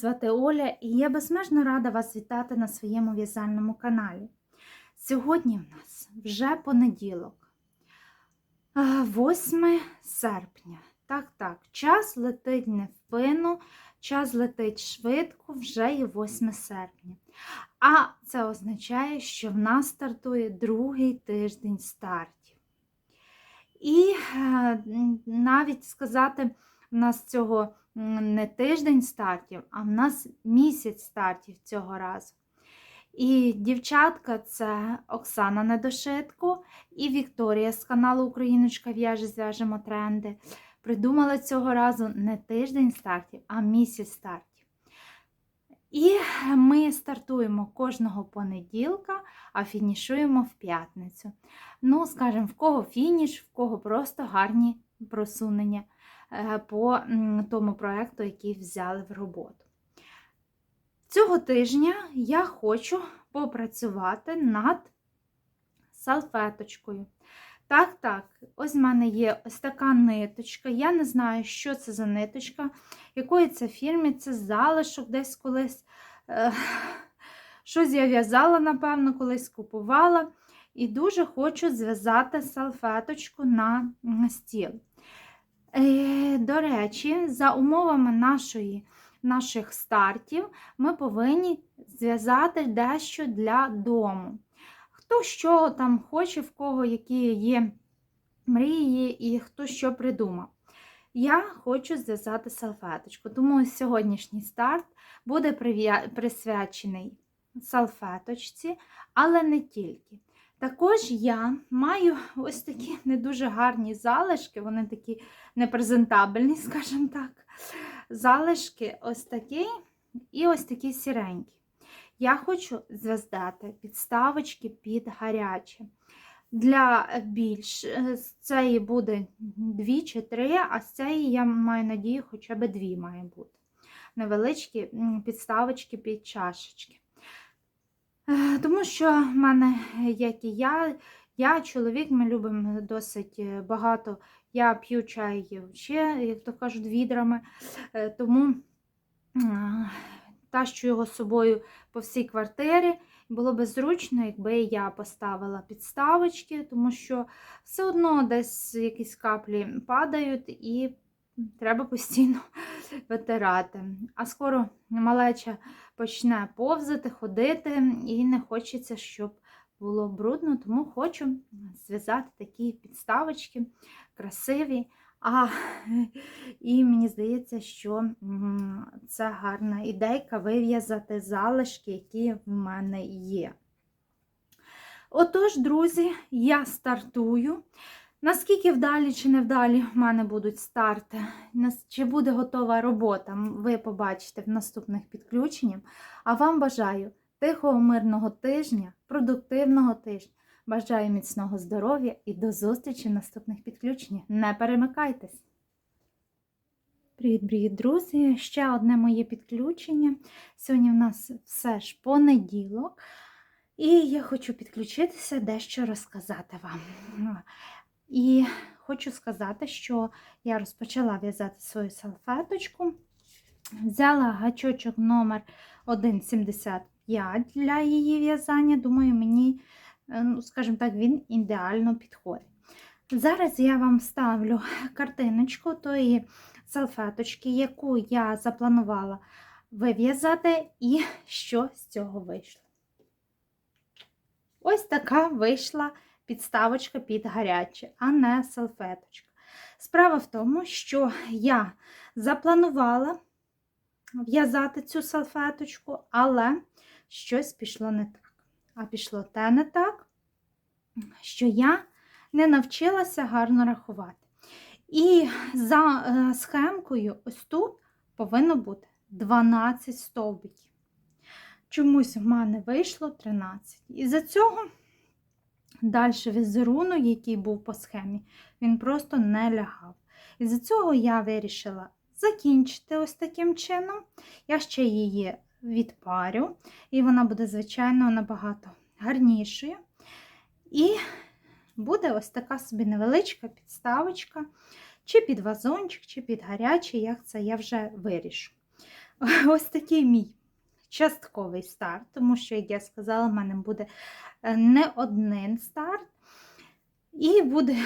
Звати Оля і я безмежно рада вас вітати на своєму в'язальному каналі. Сьогодні в нас вже понеділок, 8 серпня. Так, так, час летить невпинно, час летить швидко, вже є 8 серпня. А це означає, що в нас стартує другий тиждень стартів. І е, навіть сказати, в нас цього не тиждень стартів, а в нас місяць стартів цього разу. І дівчатка це Оксана Недошитко і Вікторія з каналу Україночка в'яже зв'яжемо тренди. Придумали цього разу не тиждень стартів, а місяць стартів. І ми стартуємо кожного понеділка, а фінішуємо в п'ятницю. Ну, скажімо, в кого фініш, в кого просто гарні просунення по тому проекту, який взяли в роботу. Цього тижня я хочу попрацювати над салфеточкою. Так, так, ось в мене є ось така ниточка. Я не знаю, що це за ниточка, якої це фірми, це залишок десь колись. Е, щось я в'язала, напевно, колись купувала. І дуже хочу зв'язати салфеточку на стіл. Е, до речі, за умовами нашої, наших стартів ми повинні зв'язати дещо для дому. Хто що там хоче, в кого які є мрії і хто що придумав. Я хочу зв'язати салфеточку, тому сьогоднішній старт буде присвячений салфеточці, але не тільки. Також я маю ось такі не дуже гарні залишки, вони такі непрезентабельні, скажімо так. Залишки ось такі і ось такі сіренькі. Я хочу зв'язати підставочки під гаряче. Для більш е, з цієї буде дві чи три, а з цієї, я маю надію, хоча б дві має бути. Невеличкі підставочки під чашечки. Е, Тому що в мене, як і я, я чоловік, ми любимо досить е, багато. Я п'ю чай ще, як то кажуть, відрами. Е, Тому тащу його з собою по всій квартирі. Було би зручно, якби я поставила підставочки, тому що все одно десь якісь каплі падають і треба постійно витирати. А скоро малеча почне повзати, ходити, і не хочеться, щоб було брудно, тому хочу зв'язати такі підставочки красиві. А, і мені здається, що це гарна ідейка вив'язати залишки, які в мене є. Отож, друзі, я стартую. Наскільки вдалі чи невдалі в мене будуть старти, чи буде готова робота, ви побачите в наступних підключеннях. А вам бажаю тихого, мирного тижня, продуктивного тижня. Бажаю міцного здоров'я і до зустрічі в наступних підключеннях. Не перемикайтесь! Привіт-привіт, друзі! Ще одне моє підключення. Сьогодні в нас все ж понеділок, і я хочу підключитися, дещо розказати вам. І хочу сказати, що я розпочала в'язати свою салфеточку. Взяла гачочок номер 1,75 для її в'язання. Думаю, мені, е, ну, скажімо так, він ідеально підходить. Зараз я вам ставлю картиночку тої салфеточки, яку я запланувала вив'язати, і що з цього вийшло. Ось така вийшла підставочка під гаряче, а не салфеточка. Справа в тому, що я запланувала в'язати цю салфеточку, але щось пішло не так. А пішло те не так, що я не навчилася гарно рахувати. І за е, схемкою, ось тут повинно бути 12 стовбиків. Чомусь в мене вийшло 13. І за цього далі візерунок, який був по схемі, він просто не лягав. І за цього я вирішила закінчити ось таким чином. Я ще її відпарю, і вона буде, звичайно, набагато гарнішою. І буде ось така собі невеличка підставочка, чи під вазончик, чи під гарячий, як це я вже вирішу. Ось такий мій частковий старт, тому що, як я сказала, в мене буде е, не один старт. І буде,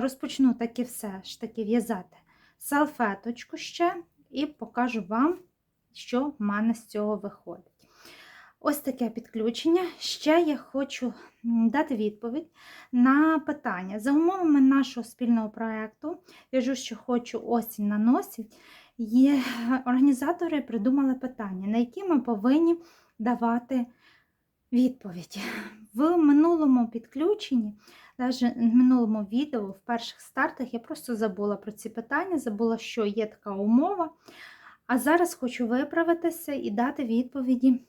розпочну таки все ж таки в'язати салфеточку ще, і покажу вам, що в мене з цього виходить. Ось таке підключення. Ще я хочу дати відповідь на питання. За умовами нашого спільного проєкту, в'яжу, що хочу осінь на носі, є, організатори придумали питання, на які ми повинні давати відповідь. В минулому підключенні, навіть в минулому відео, в перших стартах, я просто забула про ці питання, забула, що є така умова. А зараз хочу виправитися і дати відповіді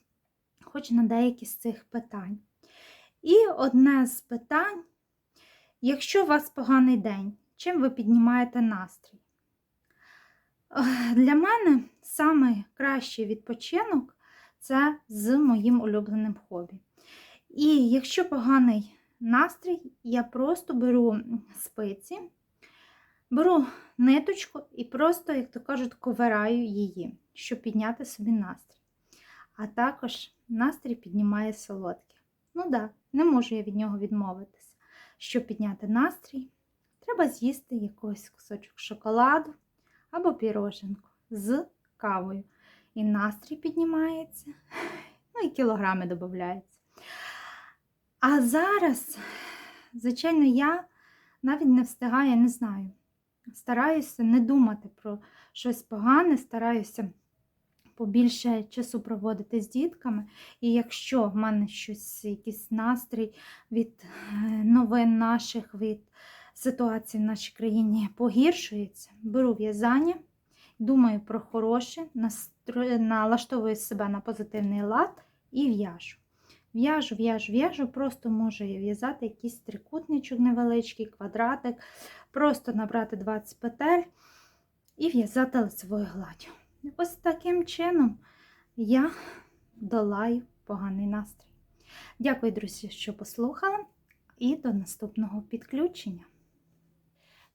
хоч на деякі з цих питань. І одне з питань: якщо у вас поганий день, чим ви піднімаєте настрій? Для мене найкращий відпочинок це з моїм улюбленим хобі. І якщо поганий настрій, я просто беру спиці, беру ниточку і просто, як то кажуть, ковираю її, щоб підняти собі настрій. А також настрій піднімає солодке. Ну так, да, не можу я від нього відмовитися. Щоб підняти настрій, треба з'їсти якийсь кусочок шоколаду або піроженку з кавою. І настрій піднімається, ну і кілограми додаються. А зараз, звичайно, я навіть не встигаю, не знаю. Стараюся не думати про щось погане, стараюся побільше часу проводити з дітками. І якщо в мене щось, якийсь настрій від е, новин наших, від ситуації в нашій країні погіршується, беру в'язання, думаю про хороше, налаштовую себе на позитивний лад і в'яжу. В'яжу, в'яжу, в'яжу, просто можу в'язати якийсь трикутничок невеличкий, квадратик, просто набрати 20 петель і в'язати лицевою гладдю. Ось таким чином я долаю поганий настрій. Дякую, друзі, що послухали, і до наступного підключення.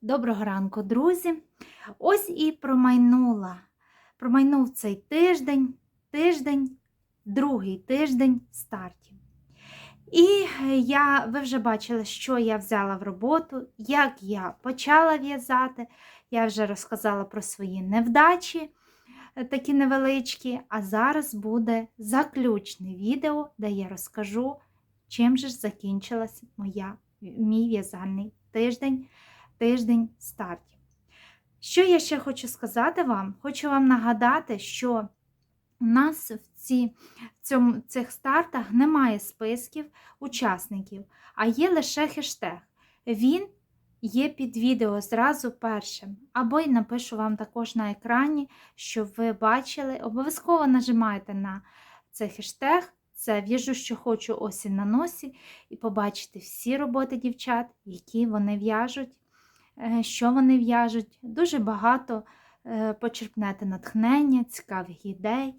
Доброго ранку, друзі! Ось і промайнула. Промайнув цей тиждень, тиждень, другий тиждень стартів. І я, ви вже бачили, що я взяла в роботу, як я почала в'язати. Я вже розказала про свої невдачі такі невеличкі, а зараз буде заключне відео, де я розкажу, чим же ж закінчилась моя, мій в'язальний тиждень, тиждень стартів. Що я ще хочу сказати вам? Хочу вам нагадати, що у нас в ці, в цьому, цих стартах немає списків учасників, а є лише хештег. Він є під відео зразу першим. Або й напишу вам також на екрані, щоб ви бачили. Обов'язково нажимайте на цей хештег. Це в'яжу, що хочу осінь на носі, і побачити всі роботи дівчат, які вони в'яжуть, що вони в'яжуть. Дуже багато е, почерпнете натхнення, цікавих ідей.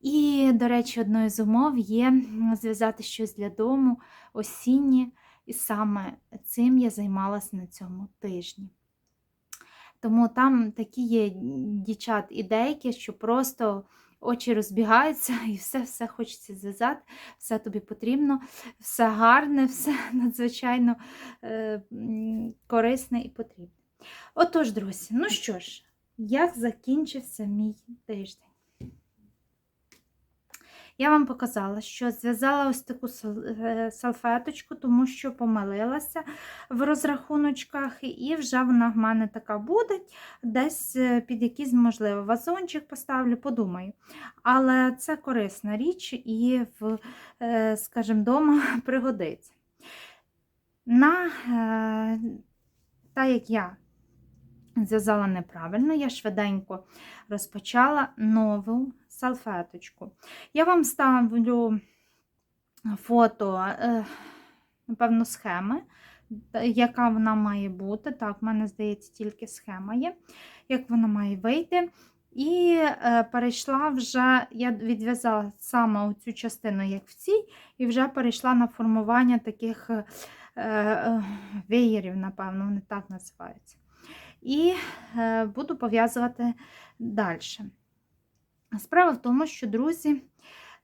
І, до речі, одною з умов є зв'язати щось для дому осіннє. І саме цим я займалася на цьому тижні. Тому там такі є дівчат ідейки, що просто очі розбігаються і все-все хочеться зв'язати, все тобі потрібно, все гарне, все надзвичайно е, корисне і потрібне. Отож, друзі, ну що ж, як закінчився мій тиждень? Я вам показала, що зв'язала ось таку е, салфеточку, тому що помилилася в розрахуночках, і вже вона в мене така буде. Десь е, під якийсь, можливо, вазончик поставлю, подумаю. Але це корисна річ і, в, е, скажімо, вдома пригодиться. На, Так як я зв'язала неправильно, я швиденько розпочала нову салфеточку. Я вам ставлю фото, е, напевно, схеми, яка вона має бути. Так, в мене, здається, тільки схема є, як вона має вийти. І е, перейшла вже, я відв'язала саме цю частину, як в цій, і вже перейшла на формування таких е, е, веєрів, напевно, вони так називаються. І е, буду пов'язувати далі. Справа в тому, що, друзі,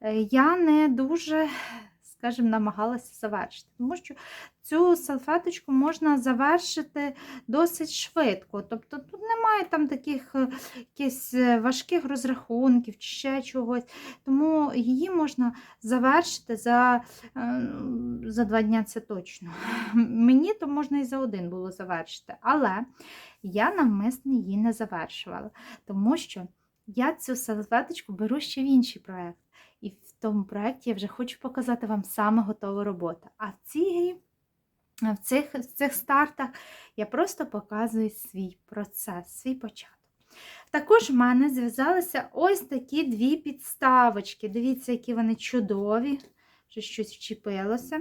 е, я не дуже, скажімо, намагалася завершити, тому що цю салфеточку можна завершити досить швидко. Тобто тут немає там таких е, якихось е, важких розрахунків чи ще чогось. Тому її можна завершити за, за два дні це точно. Мені то можна і за один було завершити. Але я навмисно її не завершувала, тому що я цю салфеточку беру ще в інший проєкт. І в тому проєкті я вже хочу показати вам саме готову роботу. А в цій грі, в цих, в цих стартах я просто показую свій процес, свій початок. Також в мене зв'язалися ось такі дві підставочки. Дивіться, які вони чудові, що щось вчепилося.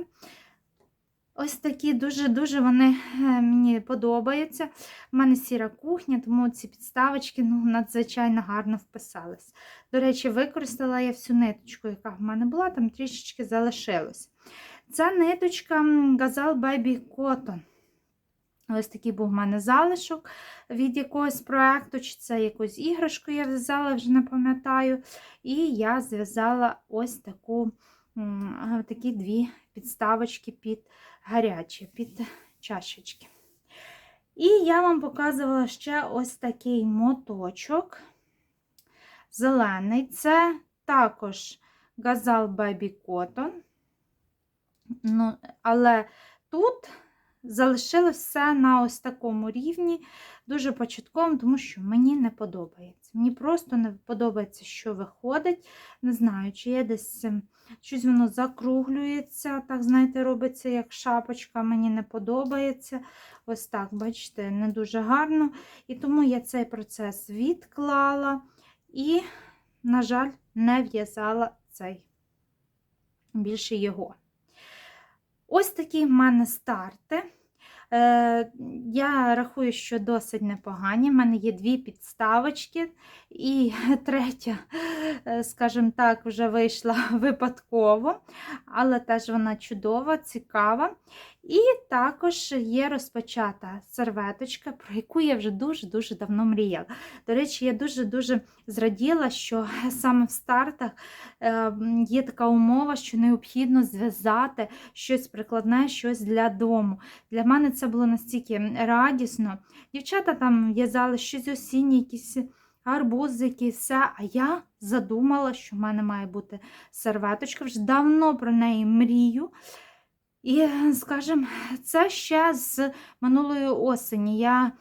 Ось такі дуже-дуже вони е, мені подобаються. У мене сіра кухня, тому ці підставочки ну, надзвичайно гарно вписались. До речі, використала я всю ниточку, яка в мене була, там трішечки залишилось. Це ниточка Gazal Baby Cotton. Ось такий був в мене залишок від якогось проєкту, чи це якусь іграшку я в'язала, вже не пам'ятаю. І я зв'язала ось таку, такі дві підставочки під гарячі, під чашечки. І я вам показувала ще ось такий моточок. Зелений. Це також газал Baby Cotton. Ну, Але тут залишилось все на ось такому рівні, дуже початковому, тому що мені не подобається. Мені просто не подобається, що виходить. Не знаю, чи є десь ем, щось воно закруглюється, так, знаєте, робиться як шапочка, мені не подобається. Ось так, бачите, не дуже гарно. І тому я цей процес відклала і, на жаль, не в'язала цей більше його. Ось такі в мене старти. Е, Я рахую, що досить непогані. У мене є дві підставочки, і третя, е, скажімо так, вже вийшла випадково, але теж вона чудова, цікава. І також є розпочата серветочка, про яку я вже дуже-дуже давно мріяла. До речі, я дуже-дуже зраділа, що саме в стартах е, є така умова, що необхідно зв'язати щось прикладне, щось для дому. Для мене це було настільки радісно. Дівчата там в'язали щось осіннє, якісь гарбузики, все. А я задумала, що в мене має бути серветочка. Вже давно про неї мрію. І, скажімо, це ще з минулої осені. Я,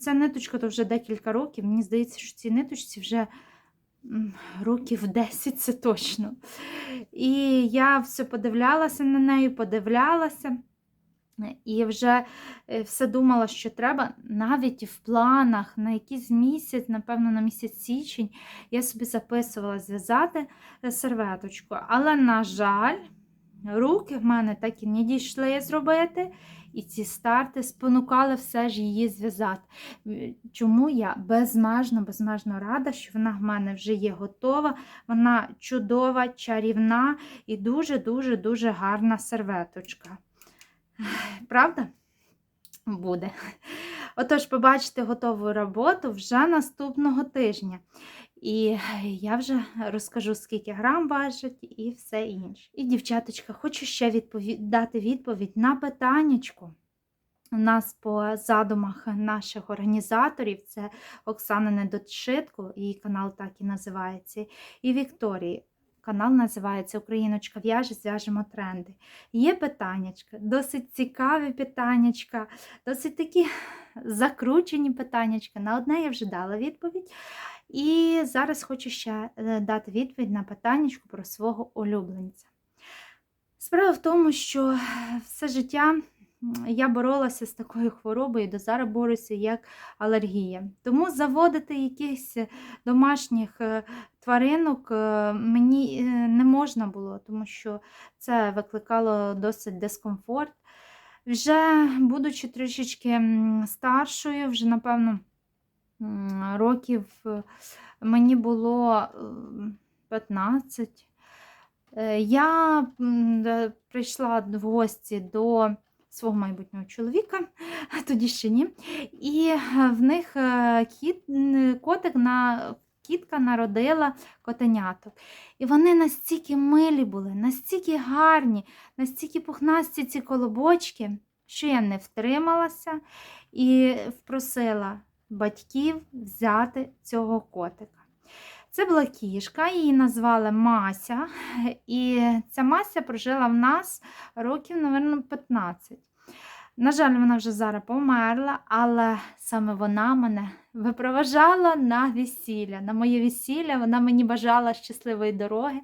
Ця ниточка то вже декілька років. Мені здається, що ці ниточці вже років 10 це точно. І я все подивлялася на неї, подивлялася. І вже е, все думала, що треба навіть в планах на якийсь місяць, напевно, на місяць січень, я собі записувала зв'язати е, серветочку. Але, на жаль, руки в мене так і не дійшли зробити. І ці старти спонукали все ж її зв'язати. Чому я безмежно, безмежно рада, що вона в мене вже є готова. Вона чудова, чарівна і дуже-дуже дуже гарна серветочка. Правда? Буде. Отож, побачите готову роботу вже наступного тижня. І я вже розкажу, скільки грам важить і все інше. І, дівчаточка, хочу ще відповідь, дати відповідь на питаннячку. У нас по задумах наших організаторів це Оксана Недочитко, її канал так і називається, і Вікторії. Канал називається Україночка в'яже, зв'яжемо тренди. Є питаннячка, досить цікаві питаннячка, досить такі закручені питаннячка. На одне я вже дала відповідь. І зараз хочу ще е, дати відповідь на питаннячку про свого улюбленця. Справа в тому, що все життя я боролася з такою хворобою, до зараз борюся як алергія. Тому заводити якихось домашніх е, тваринок е, мені не можна було, тому що це викликало досить дискомфорт. Вже, будучи трішечки старшою, вже, напевно, років мені було 15. Е, я прийшла в гості до свого майбутнього чоловіка, тоді ще ні. І в них е, кіт, котик на кітка народила котеняток. І вони настільки милі були, настільки гарні, настільки пухнасті ці колобочки, що я не втрималася і впросила батьків взяти цього котика. Це була кішка, її назвали Мася, і ця Мася прожила в нас років, мабуть, 15. На жаль, вона вже зараз померла, але саме вона мене випроважала на весілля. На моє весілля вона мені бажала щасливої дороги.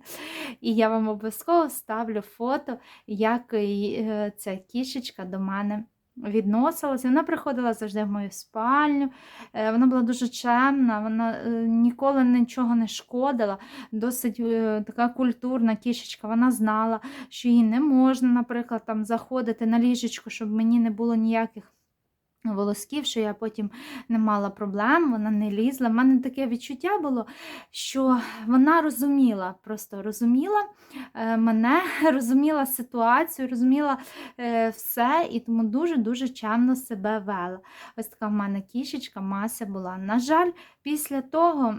І я вам обов'язково ставлю фото, як е, ця кішечка до мене відносилася. Вона приходила завжди в мою спальню. Е, Вона була дуже чемна, вона е, ніколи нічого не шкодила. Досить е, така культурна кішечка. Вона знала, що їй не можна, наприклад, там заходити на ліжечку, щоб мені не було ніяких. Волосків, що я потім не мала проблем, вона не лізла. У мене таке відчуття було, що вона розуміла, просто розуміла е, мене, розуміла ситуацію, розуміла е, все і тому дуже-дуже чемно себе вела. Ось така в мене кішечка, Мася була. На жаль, після того,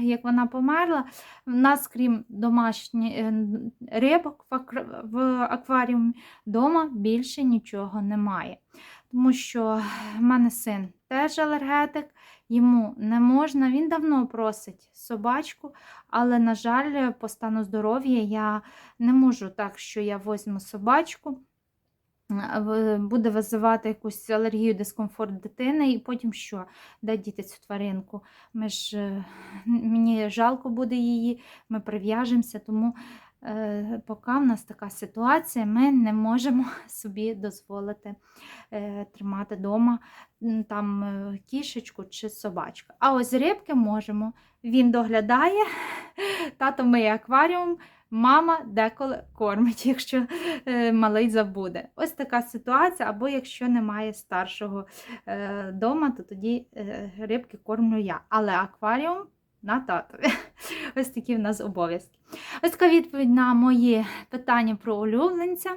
як вона померла, в нас, крім домашніх рибок в акваріумі, вдома більше нічого немає. Тому що в мене син теж алергетик, йому не можна. Він давно просить собачку, але, на жаль, по стану здоров'я я не можу так, що я возьму собачку. Буде визивати якусь алергію, дискомфорт дитини, і потім що? Де діти цю тваринку? Ми ж, е, мені жалко буде її, ми прив'яжемося, тому поки в нас така ситуація, ми не можемо собі дозволити е, тримати вдома там е, кішечку чи собачку. А ось рибки можемо. Він доглядає, тато миє акваріум, мама деколи кормить, якщо е, малий забуде. Ось така ситуація, або якщо немає старшого е, дома, то тоді е, рибки кормлю я. Але акваріум на татові. Ось такі в нас обов'язки. Ось така відповідь на мої питання про улюбленця.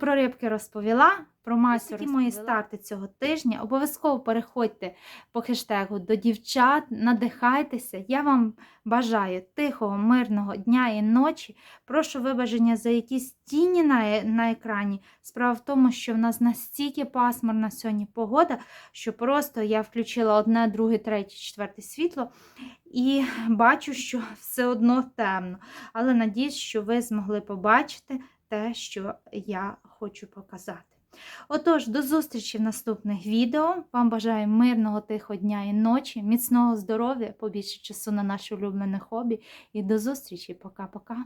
Про рибки розповіла, про масю такі мої старти цього тижня. Обов'язково переходьте по хештегу до дівчат, надихайтеся. Я вам бажаю тихого, мирного дня і ночі. Прошу вибачення за якісь тіні на, е- на екрані. Справа в тому, що в нас настільки пасмурна сьогодні погода, що просто я включила одне, друге, третє, четверте світло і бачу, що все одно темно. Але надіюсь, що ви змогли побачити те, що я хочу показати. Отож, до зустрічі в наступних відео. Вам бажаю мирного тихого дня і ночі, міцного здоров'я, побільше часу на наше улюблене хобі. І до зустрічі. Пока-пока.